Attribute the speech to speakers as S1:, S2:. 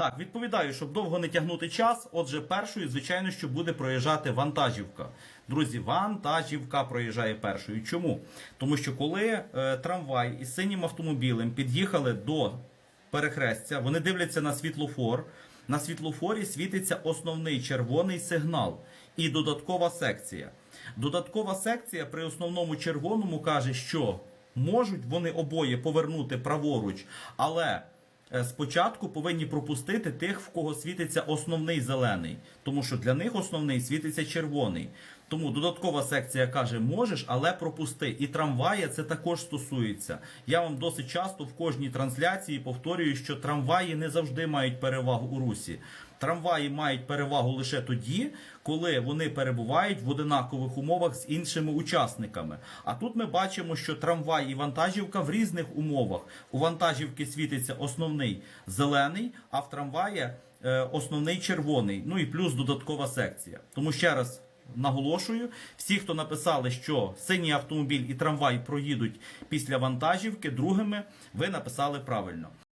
S1: Так, відповідаю, щоб довго не тягнути час. Отже, першою, звичайно, що буде проїжджати вантажівка. Друзі, вантажівка проїжджає першою. Чому? Тому що коли е, трамвай із синім автомобілем під'їхали до перехрестя, вони дивляться на світлофор. На світлофорі світиться основний червоний сигнал і додаткова секція. Додаткова секція при основному червоному каже, що можуть вони обоє повернути праворуч, але спочатку повинні пропустити тих, в кого світиться основний зелений, тому що для них основний світиться червоний. Тому додаткова секція каже, можеш, але пропусти. І трамвая це також стосується. Я вам досить часто в кожній трансляції повторюю, що трамваї не завжди мають перевагу у русі. Трамваї мають перевагу лише тоді, коли вони перебувають в одинакових умовах з іншими учасниками. А тут ми бачимо, що трамвай і вантажівка в різних умовах. У вантажівки світиться основний зелений, а в трамваї е, основний червоний. Ну і плюс додаткова секція. Тому ще раз. Наголошую, всі, хто написали, що синій автомобіль і трамвай проїдуть після вантажівки, другими ви написали правильно.